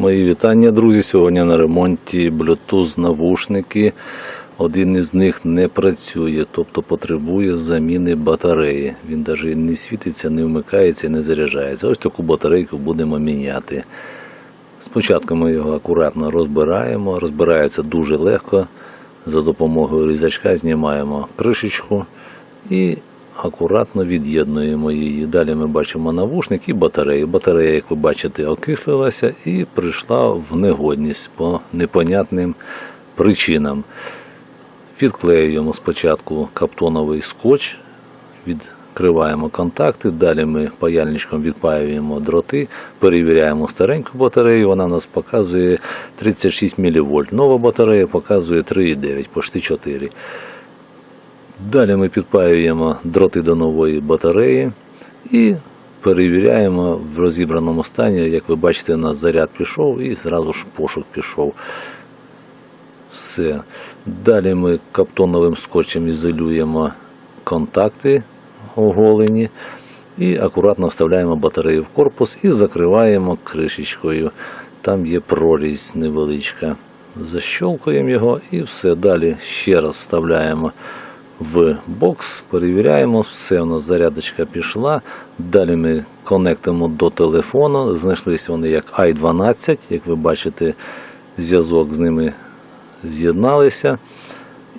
Мої вітання, друзі. Сьогодні на ремонті Bluetooth навушники. Один із них не працює, тобто потребує заміни батареї. Він навіть не світиться, не вмикається і не заряджається. Ось таку батарейку будемо міняти. Спочатку ми його акуратно розбираємо. Розбирається дуже легко. За допомогою різачка знімаємо кришечку і акуратно від'єднуємо її. Далі ми бачимо навушник і батарею. Батарея, як ви бачите, окислилася і прийшла в негодність по непонятним причинам. Відклеюємо спочатку каптоновий скотч, відкриваємо контакти, далі ми паяльничком відпаюємо дроти, перевіряємо стареньку батарею, вона нас показує 36 мВ. Нова батарея показує 3,9, почти 4. Далі ми підпаюємо дроти до нової батареї і перевіряємо в розібраному стані. Як ви бачите, у нас заряд пішов і зразу ж пошук пішов. Все. Далі ми каптоновим скотчем ізолюємо контакти оголені і акуратно вставляємо батарею в корпус і закриваємо кришечкою. Там є прорізь невеличка. Защолкуємо його і все. Далі ще раз вставляємо в бокс, перевіряємо, все у нас зарядочка пішла. Далі ми конектимо до телефону. Знайшлись вони як i12, як ви бачите, зв'язок з ними з'єдналися.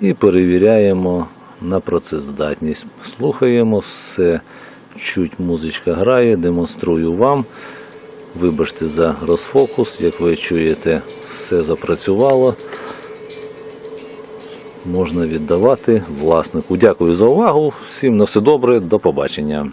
І перевіряємо на працездатність. Слухаємо все. Чуть музичка грає, демонструю вам. Вибачте за розфокус, як ви чуєте, все запрацювало можна віддавати власнику. Дякую за увагу. Всім на все добре, до побачення.